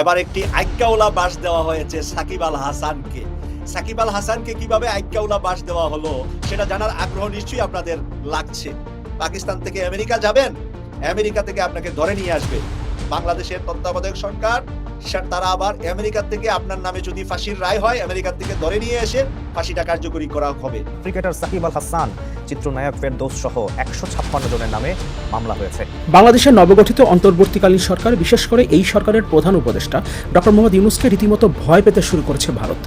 এবার একটি আজ্ঞাওলা বাস দেওয়া হয়েছে সাকিব আল হাসানকে। সাকিব আল হাসানকে কীভাবে আইক্যাউলা বাস দেওয়া হলো, সেটা জানার আগ্রহ নিশ্চয়ই আপনাদের লাগছে। পাকিস্তান থেকে আমেরিকা যাবেন? আমেরিকা থেকে আপনাকে ধরে নিয়ে আসবে। বাংলাদেশের তত্ত্বাবধায়ক সরকার তারা আবার আমেরিকা থেকে আপনার নামে যদি ফাঁসির রায় হয় আমেরিকা থেকে ধরে নিয়ে এসে ফাঁসিটা কার্যকরী করা হবে। ক্রিকেটার সাকিব আল হাসান চিত্রনায়ক ফেরদৌস সহ একশো ছাপ্পান্ন জনের নামে মামলা হয়েছে। বাংলাদেশের নবগঠিত অন্তর্বর্তীকালীন সরকার বিশেষ করে এই সরকারের প্রধান উপদেষ্টা ডক্টর মোহাম্মদ ইউনুসকে রীতিমতো ভয় পেতে শুরু করেছে ভারত।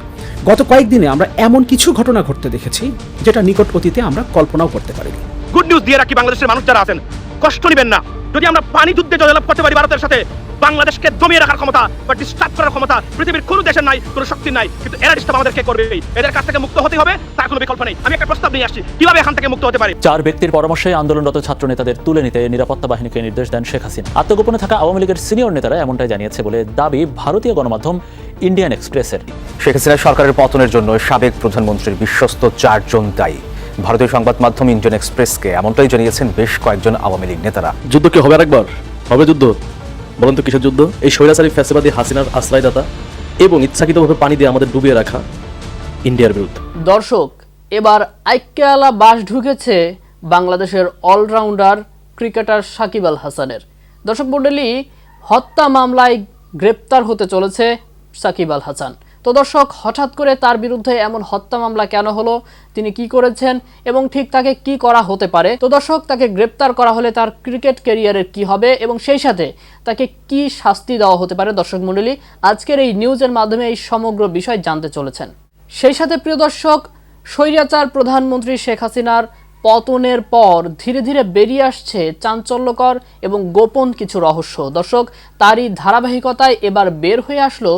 গত কয়েকদিনে আমরা এমন কিছু ঘটনা ঘটতে দেখেছি যেটা নিকট অতীতে আমরা কল্পনাও করতে পারিনি। গুড নিউজ দিয়ে রাখি বাংলাদেশের মানুষ যারা আছেন। কষ্ট নেবেন না। যদি আমরা পানি যুদ্ধে জয়লাভ করতে পারি ভারতের সাথে বাংলাদেশকে দমিয়ে রাখার ক্ষমতা বা ডিস্টার্ব করার ক্ষমতা পৃথিবীর কোনো দেশের নাই কোনো শক্তি নাই। কিন্তু এরা ডিস্টার্ব আমাদেরকে করবে? এদের কাছ থেকে মুক্ত হতে হবে তার কোনো বিকল্প নেই। আমি একটা প্রস্তাব নিয়ে আসছি কীভাবে এখান থেকে মুক্ত হতে পারি? চার ব্যক্তির পরামর্শে আন্দোলনরত ছাত্র নেতাদের তুলে নিতে নিরাপত্তা বাহিনীকে নির্দেশ দেন শেখ হাসিনা। আত্মগোপনে থাকা আওয়ামী লীগের সিনিয়র নেতারা এমনটাই জানিয়েছে বলে দাবি ভারতীয় গণমাধ্যম ইন্ডিয়ান এক্সপ্রেসের। শেখ হাসিনা সরকারের পতনের জন্য সাবেক প্রধানমন্ত্রীর বিশ্বস্ত চারজন দায়ী। ভারতীয় সংবাদ মাধ্যম ইন্ডিয়ান এক্সপ্রেসকে এমনটাই জানিয়েছেন বেশ কয়েকজন আওয়ামী লীগ নেতারা। যুদ্ধ কি হবে আরেকবার? হবে যুদ্ধ? বলেন তো কিসের যুদ্ধ, এই স্বৈরাচারী ফ্যাসিবাদী হাসিনার আশ্রয়দাতা এবং ইচ্ছাকৃতভাবে পানি দিয়ে আমাদের ডুবিয়ে রাখা ইন্ডিয়ার বিরুদ্ধে। দর্শক, এবার আইক্যালা বাস ঢুকেছে বাংলাদেশের অলরাউন্ডার ক্রিকেটার সাকিব আল হাসানের। দর্শক মণ্ডলী, হত্যা মামলায় গ্রেপ্তার হতে চলেছে সাকিব আল হাসান। তো দর্শক হঠাৎ করে তার বিরুদ্ধে এমন হত্যা মামলা কেন হলো, তিনি কি করেছেন এবং ঠিক তাকে কি করা হতে পারে? তো দর্শক তাকে গ্রেপ্তার করা হলে তার ক্রিকেট ক্যারিয়ারের কি হবে এবং সেই সাথে তাকে কি শাস্তি দেওয়া হতে পারে? দর্শক মণ্ডলী, আজকের এই নিউজের মাধ্যমে এই সমগ্র বিষয় জানতে চলেছেন। সেই সাথে প্রিয় দর্শক, স্বৈরাচার প্রধানমন্ত্রী শেখ হাসিনার পতনের পর ধীরে ধীরে বেরিয়ে আসছে চাঞ্চল্যকর এবং গোপন কিছু রহস্য। দর্শক, তারই ধারাবাহিকতায় এবার বের হয়ে আসলো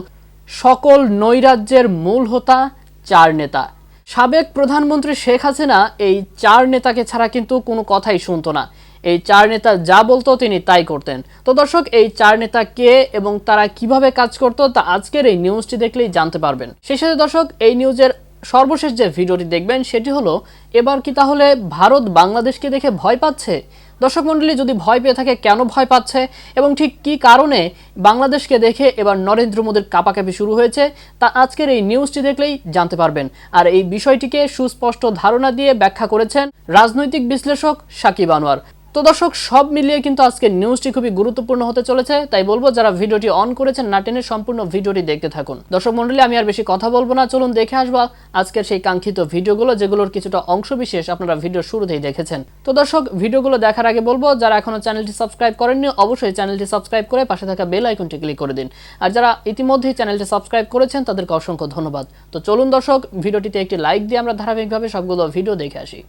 সকল নৈরাজ্যের মূল হোতা চার নেতা। সাবেক প্রধানমন্ত্রী শেখ হাসিনা এই চার নেতাকে ছাড়া কিন্তু কোনো কথাই শুনতো না। এই চার নেতা যা বলতো তিনি তাই করতেন। তো দর্শক, এই চার নেতা কে এবং তারা কীভাবে কাজ করতো তা আজকের এই নিউজটি দেখলেই জানতে পারবেন। সেই সাথে দর্শক, এই নিউজের সর্বশেষ যে ভিডিওটি দেখবেন সেটি হলো, এবার কি তাহলে ভারত বাংলাদেশকে দেখে ভয় পাচ্ছে? দর্শক মণ্ডলী, যদি ভয় পেয়ে থাকে, কেন ভয় পাচ্ছে এবং ঠিক কি কারণে বাংলাদেশকে দেখে এবার নরেন্দ্র মোদীর কাপাকাপি শুরু হয়েছে, তা আজকের এই নিউজটি দেখলেই জানতে পারবেন। আর এই বিষয়টিকে সুস্পষ্ট ধারণা দিয়ে ব্যাখ্যা করেছেন রাজনৈতিক বিশ্লেষক সাকিব আনোয়ার। তো দর্শক, সব মিলিয়ে কিন্তু আজকের নিউজটি খুবই গুরুত্বপূর্ণ হতে চলেছে। তাই বলব, যারা ভিডিওটি অন করেছেন, না টেনে সম্পূর্ণ ভিডিওটি দেখতে থাকুন। দর্শক মন্ডলী আমি আর বেশি কথা বলব না। চলুন দেখে আসব আজকের সেই কাঙ্ক্ষিত ভিডিওগুলো, যেগুলোর কিছুটা অংশ বিশেষ আপনারা ভিডিও শুরুতেই দেখেছেন। তো দর্শক, ভিডিওগুলো দেখার আগে বলব, যারা এখনও চ্যানেলটি সাবস্ক্রাইব করেননি, অবশ্যই চ্যানেলটি সাবস্ক্রাইব করে পাশে থাকা বেল আইকনটি ক্লিক করে দিন। আর যারা ইতিমধ্যেই চ্যানেলটি সাবস্ক্রাইব করেছেন, তাদেরকে অসংখ্য ধন্যবাদ। তো চলুন দর্শক, ভিডিওটিতে একটি লাইক দিয়ে আমরা ধারাবাহিকভাবে সবগুলো ভিডিও দেখে আসি।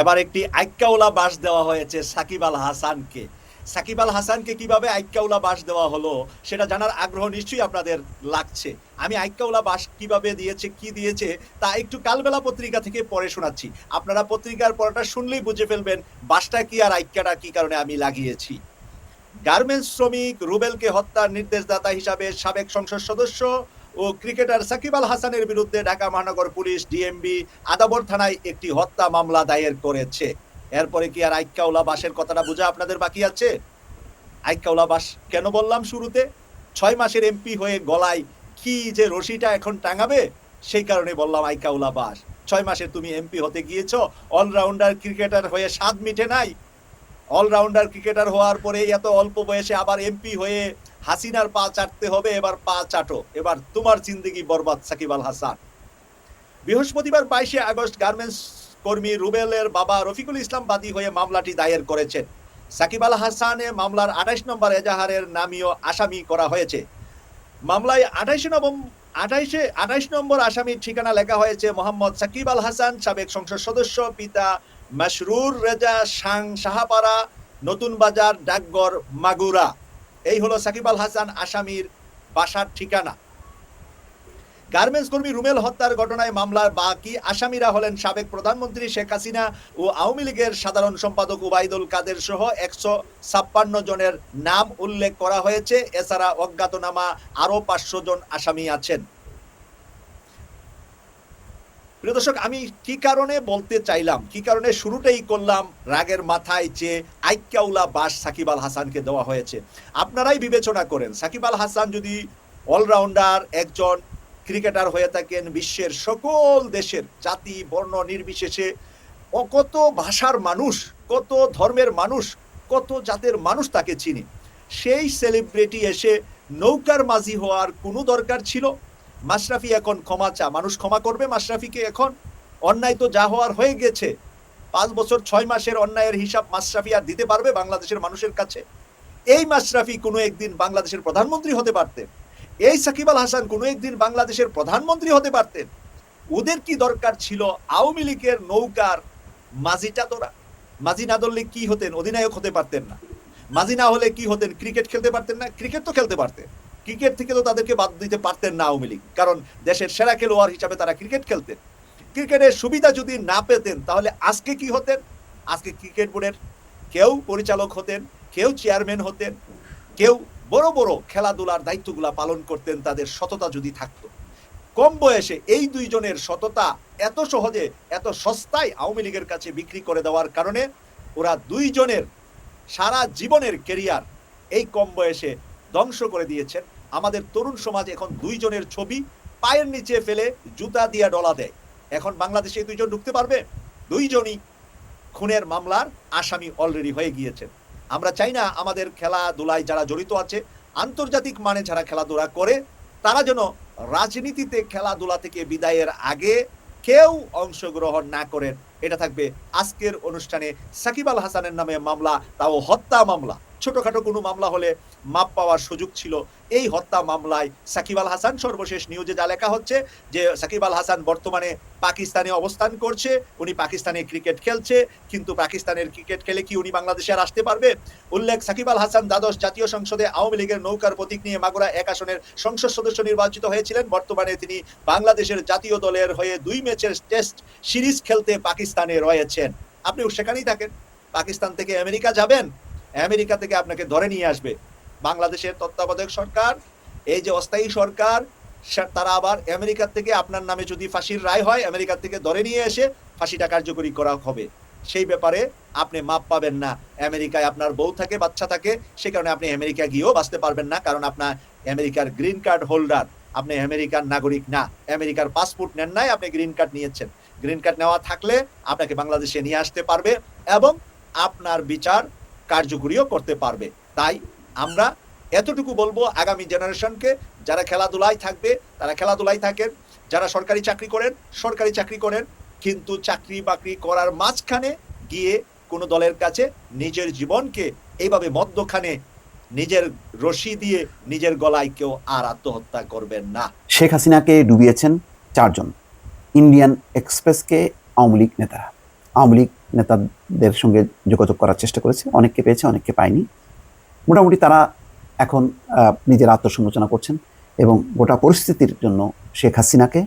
এবার একটি আইক্যাউলা বাস দেওয়া হয়েছে সাকিব আল হাসানকে। সাকিব আল হাসানকে কীভাবে আইক্যাউলা বাস দেওয়া হলো সেটা জানার আগ্রহ নিশ্চয়ই আপনাদের লাগছে। আমি আইক্যাউলা বাস কীভাবে দিয়েছে, কি দিয়েছে, তা একটু কালবেলা পত্রিকা থেকে পড়ে শোনাচ্ছি। আপনারা পত্রিকার পড়াটা শুনলেই বুঝে ফেলবেন বাসটা কি আর আইক্যাটা কি কারণে আমি লাগিয়েছি। গার্মেন্টস শ্রমিক রুবেলকে হত্যার নির্দেশদাতা হিসাবে সাবেক সংসদ সদস্য ও ক্রিকেটার সাকিব আল হাসানের বিরুদ্ধে ঢাকা মহানগর পুলিশ ডিএমবি আদাবর থানায় একটি হত্যা মামলা দায়ের করেছে। এরপরে কি আর আইক্যাউলা বাসের কথাটা বোঝা আপনাদের বাকি আছে? আইক্যাউলা বাস কেন বললাম শুরুতে? ছয় মাসের এমপি হয়ে গলায় কি যে রশিটা এখন টাঙাবে? সেই কারণে বললাম আইক্যাউলা বাস ছয় মাসে তুমি এমপি হতে গিয়েছো, অলরাউন্ডার ক্রিকেটার হয়ে স্বাদ মিটে নাই। অলরাউন্ডার ক্রিকেটার হওয়ার পরে এত অল্প বয়সে আবার এমপি হয়ে হাসিনার পা চাটতে হবে, এবার পা চাটো। এবার তোমার জিন্দগি বরবাদ, সাকিব আল হাসান। বৃহস্পতিবার বাইশে আগস্ট গার্মেন্টস কর্মী রুবেলের বাবা রফিকুল ইসলাম বাদী হয়ে মামলাটি দায়ের করেছেন। সাকিব আল হাসানে মামলার আঠাশ নম্বর এজাহারের নামীয় আসামি করা হয়েছে। মামলায় আঠাইশে নভেম্বর আঠাইশে আঠাইশ নম্বর আসামির ঠিকানা লেখা হয়েছে মোহাম্মদ সাকিব আল হাসান, সাবেক সংসদ সদস্য, পিতা মাসরুর রেজা, সাং সাহাপাড়া, নতুন বাজার, ডাকঘর, মাগুরা। এই হলো সাকিব আল হাসান আসামির বাসার ঠিকানা। গার্মেন্টস কর্মী রুমেল হত্যার ঘটনায় মামলার বাকি আসামিরা হলেন সাবেক প্রধানমন্ত্রী শেখ হাসিনা ও আওয়ামী লীগের সাধারণ সম্পাদক উবাইদুল কাদের সহ একশো ছাপ্পান্ন জনের নাম উল্লেখ করা হয়েছে। এছাড়া অজ্ঞাতনামা আরও পাঁচশো জন আসামি আছেন। প্রিয় দর্শক, আমি কি কারণে বলতে চাইলাম? কি কারণে শুরুটাই করলাম রাগের মাথায় যে আইক্যাউলা বাস সাকিব আল হাসানকে দেওয়া হয়েছে? আপনারাই বিবেচনা করেন, সাকিব আল হাসান যদি অলরাউন্ডার, একজন ক্রিকেটার হয়ে থাকেন বিশ্বের সকল দেশের জাতি, বর্ণ, নির্বিশেষে কত ভাষার মানুষ, কত ধর্মের মানুষ, কত জাতের মানুষ তাকে চিনি। সেই সেলিব্রিটি এসে নৌকার মাঝি হওয়ার কোনো দরকার ছিল? মাশরাফি এখন ক্ষমা চা, মানুষ ক্ষমা করবে মাশরাফিকে এখন। অন্যায় তো যা হওয়ার হয়ে গেছে। পাঁচ বছর, ছয় মাসের অন্যায়ের হিসাব মাশরাফি আর দিতে পারবে বাংলাদেশের মানুষের কাছে। এই মাশরাফি কোনো একদিন বাংলাদেশের প্রধানমন্ত্রী হতে পারতেন। এই সাকিব আল হাসান কোনো একদিন বাংলাদেশের প্রধানমন্ত্রী হতে পারতেন। ওদের কি দরকার ছিল? আওয়ামী লীগের নৌকার মাঝিটা তোরা মাঝি না ধরলে কি হতেন? অধিনায়ক হতে পারতেন না। মাঝি না হলে কি হতেন? ক্রিকেট খেলতে পারতেন না? ক্রিকেট তো খেলতে পারতেন। ক্রিকেট থেকে তো তাদেরকে বাদ দিতে পারতেন না আওয়ামী লীগ। কারণ দেশের সেরা খেলোয়াড় হিসাবে তারা ক্রিকেট খেলতেন। ক্রিকেটের সুবিধা যদি না পেতেন, তাহলে আজকে কি হতেন? আজকে ক্রিকেট বোর্ডের কেউ পরিচালক হতেন, কেউ চেয়ারম্যান হতেন, কেউ বড় বড় খেলাধুলার দায়িত্বগুলা পালন করতেন, তাদের সততা যদি থাকতো। কম বয়সে এই দুইজনের সততা এত সহজে, এত সস্তায় আওয়ামী লীগের কাছে বিক্রি করে দেওয়ার কারণে ওরা দুইজনের সারা জীবনের কেরিয়ার এই কম বয়সে ধ্বংস করে দিয়েছেন। আমাদের তরুণ সমাজ এখন দুইজনের ছবি পায়ের নিচে ফেলে জুতা দিয়া ডলা দেয়। এখন বাংলাদেশে এই দুইজন ঢুকতে পারবে? দুইজনই খুনের মামলার আসামি অলরেডি হয়ে গিয়েছেন। আমরা চাই না আমাদের খেলাধুলায় যারা জড়িত আছে, আন্তর্জাতিক মানে যারা খেলাধুলা করে, তারা যেন রাজনীতিতে খেলাধুলা থেকে বিদায়ের আগে কেউ অংশগ্রহণ না করেন। এটা থাকবে আজকের অনুষ্ঠানে সাকিব আল হাসানের নামে মামলা, তাও হত্যা মামলা। ছোটখাটো কোনো মামলা হলে মাপ পাওয়ার সুযোগ ছিল। এই হত্যা মামলায় সাকিব আল হাসান সর্বশেষ নিউজে যা লেখা হচ্ছে যে সাকিব আল হাসান বর্তমানে পাকিস্তানে অবস্থান করছে, উনি পাকিস্তানে ক্রিকেট খেলছে, কিন্তু পাকিস্তানের ক্রিকেট খেলে কি উনি বাংলাদেশে আর আসতে পারবে? উল্লেখ, সাকিব আল হাসান দ্বাদশ জাতীয় সংসদে আওয়ামী লীগের নৌকার প্রতীক নিয়ে মাগুরা এক আসনের সংসদ সদস্য নির্বাচিত হয়েছিলেন। বর্তমানে তিনি বাংলাদেশের জাতীয় দলের হয়ে দুই ম্যাচের টেস্ট সিরিজ খেলতে পাকিস্তানে রয়েছেন। আপনি সেখানেই থাকেন। পাকিস্তান থেকে আমেরিকা যাবেন। আমেরিকা থেকে আপনাকে ধরে নিয়ে আসবে। বাংলাদেশের তত্ত্বাবধায়ক সরকার, এই যে অস্থায়ী সরকার তারা আবার আমেরিকার থেকে আপনার নামে যদি ফাঁসির রায় হয় আমেরিকার থেকে ধরে নিয়ে এসে ফাঁসিটা কার্যকরী করা হবে। সেই ব্যাপারে আপনি মাপ পাবেন না। আমেরিকায় আপনার বউ থাকে, বাচ্চা থাকে, সে কারণে আপনি আমেরিকা গিয়েও বাঁচতে পারবেন না, কারণ আপনার আমেরিকার গ্রিন কার্ড হোল্ডার। আপনি আমেরিকার নাগরিক না। আমেরিকার পাসপোর্ট নেন নাই, আপনি গ্রিন কার্ড নিয়েছেন। গ্রিন কার্ড নেওয়া থাকলে আপনাকে বাংলাদেশে নিয়ে আসতে পারবে এবং আপনার বিচার কার্যকরীও করতে পারবে। তাই আমরা এতটুকু বলব আগামী জেনারেশনকে, যারা খেলাধুলায় থাকবে, তারা খেলাধুলায় থাকেন, যারা সরকারি চাকরি করেন, সরকারি চাকরি করেন, কিন্তু চাকরি বাকরি করার মাঝখানে গিয়ে কোনো দলের কাছে নিজের জীবনকে এইভাবে মদ্যখানে নিজের রশি দিয়ে নিজের গলায় কেউ আর আত্মহত্যা করবেন না। শেখ হাসিনাকে ডুবিয়েছেন চারজন, ইন্ডিয়ান এক্সপ্রেসকে আওয়ামী লীগ নেতারা। আওয়ামী লীগ নেতাদের সঙ্গে যোগাযোগ করার চেষ্টা করেছে। অনেককে পেয়েছে, অনেককে পায়নি। মোটামুটি তারা এখন নিজের আত্মসমালোচনা করছেন এবং গোটা পরিস্থিতির জন্য শেখ হাসিনাকে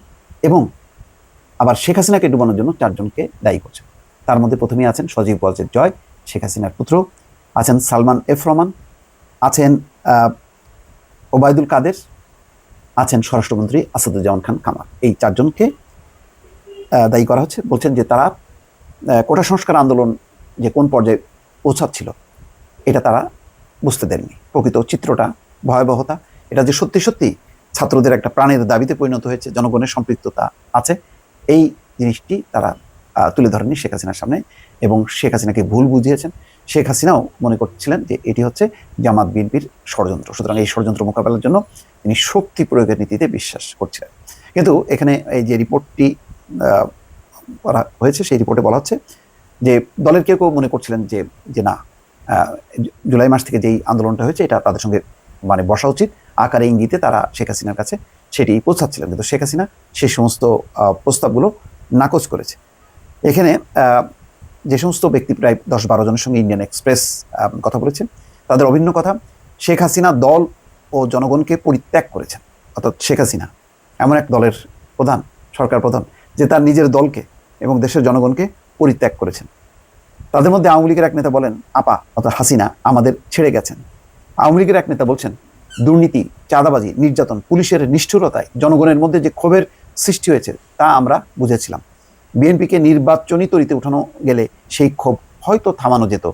এবং আবার শেখ হাসিনাকে ডুবানোর জন্য চারজনকে দায়ী করছেন। তার মধ্যে প্রথমেই আছেন সজীব ওয়াজেদ জয়, শেখ হাসিনার পুত্র। আছেন সালমান এফ রহমান। আছেন ওবায়দুল কাদের। আছেন স্বরাষ্ট্রমন্ত্রী আসাদুজ্জামান খান কামাল। এই চারজনকে দায়ী করা হচ্ছে। বলছেন যে তারা কোটা সংস্কার আন্দোলন যে কোন পর্যায়ে পৌঁছাচ্ছিল এটা তারা বুঝতে দেননি। প্রকৃত চিত্রটা ভয়াবহতা। এটা যে সত্যি সত্যি ছাত্রদের একটা প্রাণের দাবিতে পরিণত হয়েছে, জনগণের সম্পৃক্ততা আছে, এই জিনিসটি তারা তুলে ধরেননি শেখ হাসিনার সামনে এবং শেখ হাসিনাকে ভুল বুঝিয়েছেন। শেখ হাসিনাও মনে করছিলেন যে এটি হচ্ছে জামাত বিএনপির ষড়যন্ত্র। সুতরাং এই ষড়যন্ত্র মোকাবেলার জন্য তিনি শক্তি প্রয়োগের নীতিতে বিশ্বাস করছিলেন। কিন্তু এখানে এই যে রিপোর্টটি করা হয়েছে, সেই রিপোর্টে বলা হচ্ছে যে দলের কেউ কেউ মনে করছিলেন যে যে না জুলাই মাস থেকে যেই আন্দোলনটা হয়েছে, এটা তাদের সঙ্গে মানে বসা উচিত। আকারে ইঙ্গিতে তারা শেখ হাসিনার কাছে সেটি পৌঁছাচ্ছিলেন। কিন্তু শেখ হাসিনা সেই সমস্ত প্রস্তাবগুলো নাকচ করেছে। এখানে যে সমস্ত ব্যক্তি প্রায় দশ বারো জনের সঙ্গে ইন্ডিয়ান এক্সপ্রেস কথা বলেছেন, তাদের অভিন্ন কথা, শেখ হাসিনা দল ও জনগণকে পরিত্যাগ করেছেন। অর্থাৎ শেখ হাসিনা এমন এক দলের প্রধান, সরকার প্রধান, যে তার নিজের দলকে এবং দেশের জনগণকে পরিত্যাগ করেছেন। তাদের মধ্যে আওয়ামী লীগের এক নেতা বলেন, আপা, অর্থাৎ হাসিনা আমাদের ছেড়ে গেছেন। আওয়ামী লীগের এক নেতা বলছেন, দুর্নীতি, চাঁদাবাজি, নির্যাতন, পুলিশের নিষ্ঠুরতায় জনগণের মধ্যে যে ক্ষোভের সৃষ্টি হয়েছে, তা আমরা বুঝেছিলাম। বিএনপিকে নির্বাচনী তরিতে উঠানো গেলে সেই ক্ষোভ হয়তো থামানো যেত।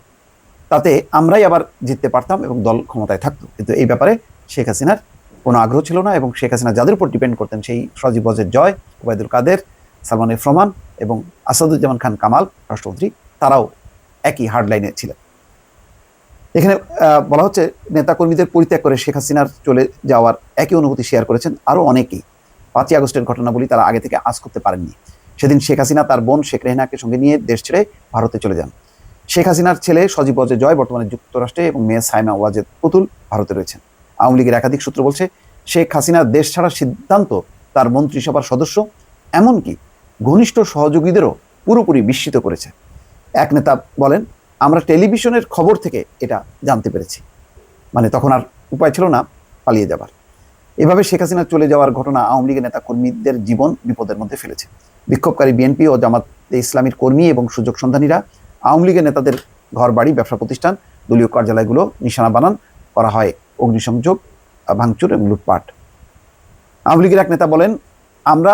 তাতে আমরাই আবার জিততে পারতাম এবং দল ক্ষমতায় থাকতো। কিন্তু এই ব্যাপারে শেখ হাসিনার কোনো আগ্রহ ছিল না এবং শেখ হাসিনা যাদের উপর ডিপেন্ড করতেন সেই সজীব জয়, ওবায়দুল কাদের সালমান এফ রহমান এবং আসাদুজ্জামান খান কামাল, রাষ্ট্রমন্ত্রী, তারাও একই হার্ড লাইনে ছিলেন। এখানে বলা হচ্ছে নেতাকর্মীদের পরিত্যাগ করে শেখ হাসিনার চলে যাওয়ার একই অনুভূতি শেয়ার করেছেন আরও অনেকেই। পাঁচই আগস্টের ঘটনাবলী তারা আগে থেকে আজ করতে পারেননি। সেদিন শেখ হাসিনা তার বোন শেখ রেহনাকে সঙ্গে নিয়ে দেশ ছেড়ে ভারতে চলে যান। শেখ হাসিনার ছেলে সজীব ওয়াজেদ জয় বর্তমানে যুক্তরাষ্ট্রে এবং মেয়ে সাইমা ওয়াজেদ পুতুল ভারতে রয়েছেন। আওয়ামী লীগের একাধিক সূত্র বলছে, শেখ হাসিনার দেশ ছাড়ার সিদ্ধান্ত তার মন্ত্রিসভার সদস্য, এমনকি ঘনিষ্ঠ সহযোগীদেরও পুরোপুরি বিস্মিত করেছে। এক নেতা বলেন, আমরা টেলিভিশনের খবর থেকে এটা জানতে পেরেছি। মানে তখন আর উপায় ছিল না পালিয়ে যাবার। এভাবে শেখ হাসিনা চলে যাওয়ার ঘটনা আওয়ামী লীগের নেতা কর্মীদের জীবন বিপদের মধ্যে ফেলেছে। বিক্ষোভকারী বিএনপি ও জামাত ইসলামীর কর্মী এবং সুযোগ সন্ধানীরা আওয়ামী লীগের নেতাদের ঘর বাড়ি ব্যবসা প্রতিষ্ঠান, দলীয় কার্যালয়গুলো নিশানা বানান, করা হয় অগ্নিসংযোগ, ভাঙচুর এবং লুটপাট। আওয়ামী লীগের এক নেতা বলেন, আমরা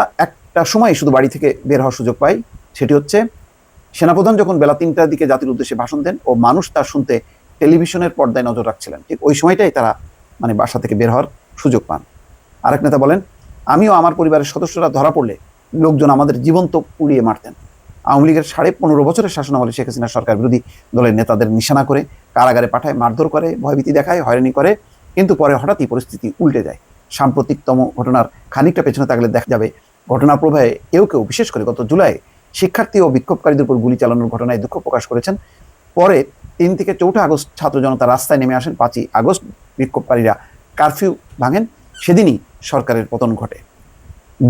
একটা সময় শুধু বাড়ি থেকে বের হওয়ার সুযোগ পাই, সেটি হচ্ছে সেনাপ্রধান যখন বেলা তিনটার দিকে জাতির উদ্দেশ্যে ভাষণ দেন ও মানুষ তার শুনতে টেলিভিশনের পর্দায় নজর রাখছিলেন, ঠিক ওই সময়টাই তারা মানে বাসা থেকে বের হওয়ার সুযোগ পান। আরেক নেতা বলেন, আমিও আমার পরিবারের সদস্যরা ধরা পড়লে লোকজন আমাদের জীবন্ত পুড়িয়ে মারতেন। আওয়ামী লীগের সাড়ে পনেরো বছরের শাসনামলে শেখ হাসিনা সরকার বিরোধী দলের নেতাদের নিশানা করে, কারাগারে পাঠায়, মারধর করে, ভয়ভীতি দেখায়, হয়রানি করে, কিন্তু পরে হঠাৎই পরিস্থিতি উল্টে যায়। সাম্প্রতিকতম ঘটনার খানিকটা পেছনে থাকলে দেখা যাবে ঘটনার প্রভাবে কেউ কেউ, বিশেষ করে গত জুলাই, শিক্ষার্থী ও বিক্ষোভকারীদের উপর গুলি চালানোর ঘটনায় দুঃখ প্রকাশ করেছেন। পরে তিন থেকে চৌঠা আগস্ট ছাত্র জনতা রাস্তায় নেমে আসেন। পাঁচই আগস্ট বিক্ষোভকারীরা কারফিউ ভাঙেন। সেদিনই সরকারের পতন ঘটে।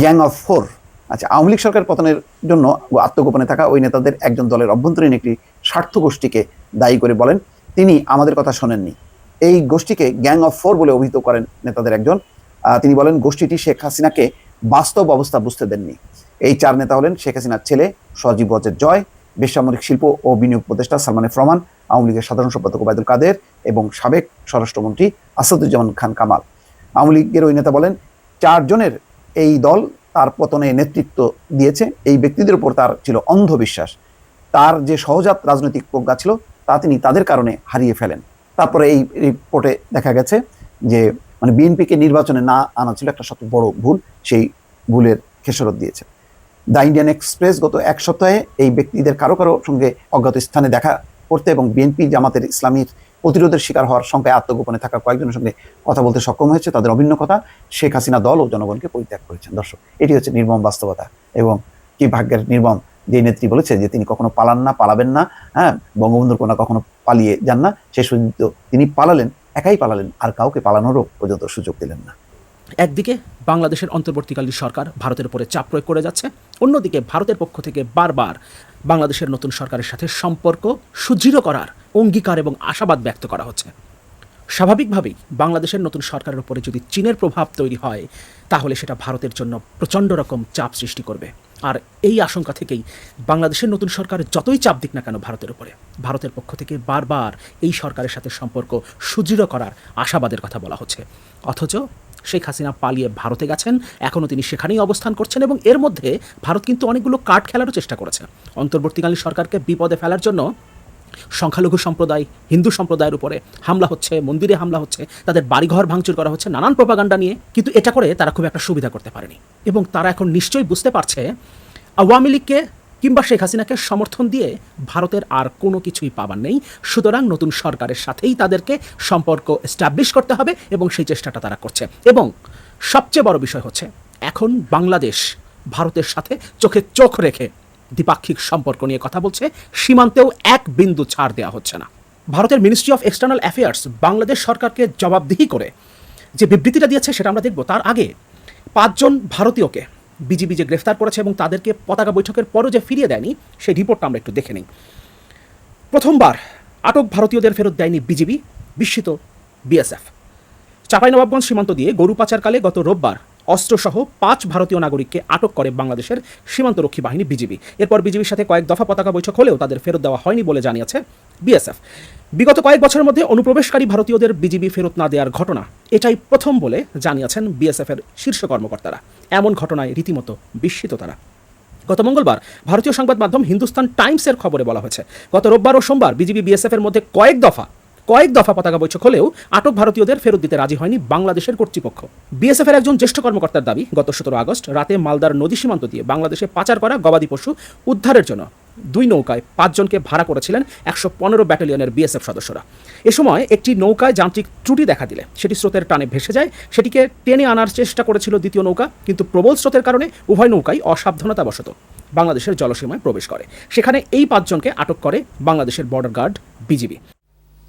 গ্যাং অফ ফোর আচ্ছা আওয়ামী লীগ সরকার পতনের জন্য আত্মগোপনে থাকা ওই নেতাদের একজন দলের অভ্যন্তরীণ একটি স্বার্থ গোষ্ঠীকে দায়ী করে বলেন, তিনি আমাদের কথা শোনেননি। এই গোষ্ঠীকে গ্যাং অফ ফোর বলে অভিহিত করেন নেতাদের একজন। তিনি বলেন, গোষ্ঠীটি শেখ হাসিনাকে বাস্তব অবস্থা বুঝতে দেননি। এই চার নেতা হলেন শেখ হাসিনার ছেলে সজীব ওয়াজেদ জয়, বেসামরিক শিল্প ও বিনিয়োগ উপদেষ্টা সালমানের এফ রহমান আওয়ামী লীগের সাধারণ সম্পাদক ওবায়দুল কাদের এবং সাবেক স্বরাষ্ট্রমন্ত্রী আসাদুজ্জামান খান কামাল। আওয়ামী লীগের ওই নেতা বলেন, চারজনের এই দল তার পতনে নেতৃত্ব দিয়েছে, এই ব্যক্তিদের উপর তার ছিল অন্ধবিশ্বাস। তার যে সহজাত রাজনৈতিক প্রজ্ঞা ছিল, তা তিনি তাদের কারণে হারিয়ে ফেলেন। তারপরে এই রিপোর্টে দেখা গেছে যে মানে বিএনপিকে নির্বাচনে না আনা ছিল একটা সবচেয়ে বড় ভুল, সেই ভুলের খেসরত দিয়েছে। দ্য ইন্ডিয়ান এক্সপ্রেস গত এক সপ্তাহে এই ব্যক্তিদের কারও কারও সঙ্গে অজ্ঞাত স্থানে দেখা করতে এবং বিএনপি জামাতের ইসলামীর প্রতিরোধের শিকার হওয়ার সংখ্যায় আত্মগোপনে থাকা কয়েকজনের সঙ্গে কথা বলতে সক্ষম হয়েছে, তাদের অভিন্ন কথা শেখ হাসিনা দল ও জনগণকে পরিত্যাগ করেছেন। দর্শক, এটি হচ্ছে নির্মম বাস্তবতা এবং কি ভাগ্যের নির্মম যে নেত্রী বলেছে যে তিনি কখনো পালান না, পালাবেন না হ্যাঁ বঙ্গবন্ধুর কোনা কখনো পালিয়ে যান না, শেষ পর্যন্ত তিনি পালালেন। একাই পালালেন, আর কাউকে পালানোরও পর্যন্ত সুযোগ দিলেন না। একদিকে বাংলাদেশের অন্তর্বর্তীকালীন সরকার ভারতের উপরে চাপ প্রয়োগ করে যাচ্ছে, অন্যদিকে ভারতের পক্ষ থেকে বারবার বাংলাদেশের নতুন সরকারের সাথে সম্পর্ক সুদৃঢ় করার অঙ্গীকার এবং আশাবাদ ব্যক্ত করা হচ্ছে। স্বাভাবিকভাবেই বাংলাদেশের নতুন সরকারের উপরে যদি চীনের প্রভাব তৈরি হয়, তাহলে সেটা ভারতের জন্য প্রচণ্ড রকম চাপ সৃষ্টি করবে। আর এই আশঙ্কা থেকেই বাংলাদেশের নতুন সরকার যতই চাপ দিক না কেন ভারতের উপরে। ভারতের পক্ষ থেকে বারবার এই সরকারের সাথে সম্পর্ক সুদৃঢ় করার আশাবাদের কথা বলা হচ্ছে। অথচ শেখ হাসিনা পালিয়ে ভারতে গেছেন এখনও তিনি সেখানেই অবস্থান করছেন এবং এর মধ্যে ভারত কিন্তু অনেকগুলো কাঠ খেলারও চেষ্টা করেছে। অন্তর্বর্তীকালীন সরকারকে বিপদে ফেলার জন্য সংখ্যালঘু সম্প্রদায়, হিন্দু সম্প্রদায়ের উপরে হামলা হচ্ছে, মন্দিরে হামলা হচ্ছে, তাদের বাড়িঘর ভাঙচুর করা হচ্ছে, নানান প্রপাগান্ডা নিয়ে। কিন্তু এটা করে তারা খুব একটা সুবিধা করতে পারেনি। এবং তারা এখন নিশ্চয়ই বুঝতে পারছে, আওয়ামী লীগকে কিংবা শেখ হাসিনাকে সমর্থন দিয়ে ভারতের আর কোনো কিছুই পাবার নেই। সুতরাং নতুন সরকারের সাথেই তাদেরকে সম্পর্ক এস্টাবলিশ করতে হবে এবং সেই চেষ্টাটা তারা করছে। এবং সবচেয়ে বড় বিষয় হচ্ছে, এখন বাংলাদেশ ভারতের সাথে চোখে চোখ রেখে দ্বিপাক্ষিক সম্পর্ক নিয়ে কথা বলছে, সীমান্তেও এক বিন্দু ছাড় দেওয়া হচ্ছে না। ভারতের ministry of external affairs Bangladesh সরকারকে জবাবদিহি করে যে বিবৃতিটা দিয়েছে সেটা আমরা দেখব। তার আগে পাঁচজন ভারতীয়কে বিজিবি যে গ্রেফতার করেছে এবং তাদেরকে পতাকা বৈঠকের পরও যে ফিরিয়ে দেয়নি, সেই রিপোর্টটা আমরা একটু দেখে নিই। প্রথমবার আটক ভারতীয়দের ফেরত দেয়নি বিজিবি, বিস্মিত বিএসএফ। চাঁপাইনবাবগঞ্জ সীমান্ত দিয়ে গরু পাচারকালে গত রোববার অস্ত্রসহ পাঁচ ভারতীয় নাগরিককে আটক করে বাংলাদেশের সীমান্তরক্ষী বাহিনী বিজিবি। এরপর বিজিবির সাথে কয়েক দফা পতাকা বৈঠক হলেও তাদের ফেরত দেওয়া হয়নি বলে জানিয়েছে বিএসএফ। বিগত কয়েক বছরের মধ্যে অনুপ্রবেশকারী ভারতীয়দের বিজিবি ফেরত না দেওয়ার ঘটনা এটাই প্রথম বলে জানিয়েছেন বিএসএফের শীর্ষ কর্মকর্তারা। এমন ঘটনায় রীতিমতো বিস্মিত তারা। গত মঙ্গলবার ভারতীয় সংবাদ মাধ্যম হিন্দুস্তান টাইমসের খবরে বলা হয়েছে, গত রোববার ও সোমবার বিজিবি বিএসএফ এর মধ্যে কয়েক দফা কয়েক দফা পতাকা বৈঠক হলেও আটক ভারতীয়দের ফেরত দিতে রাজি হয়নি বাংলাদেশের কর্তৃপক্ষ। বিএসএফ এর একজন জ্যেষ্ঠ কর্মকর্তার দাবি, গত সতেরো আগস্ট রাতে মালদার নদী সীমান্ত দিয়ে বাংলাদেশে পাচার করা গবাদি পশু উদ্ধারের জন্য দুই নৌকায় পাঁচজনকে ভাড়া করেছিলেন একশো পনেরো ব্যাটালিয়নের বিএসএফ সদস্যরা। এ সময় একটি নৌকায় যান্ত্রিক ত্রুটি দেখা দিলে, সেটি স্রোতের টানে ভেসে যায়, সেটিকে টেনে আনার চেষ্টা করেছিল দ্বিতীয় নৌকা, কিন্তু প্রবল স্রোতের কারণে উভয় নৌকাই অসাবধানতাবশত বাংলাদেশের জলসীমায় প্রবেশ করে। সেখানে এই পাঁচজনকে আটক করে বাংলাদেশের বর্ডার গার্ড, বিজিবি।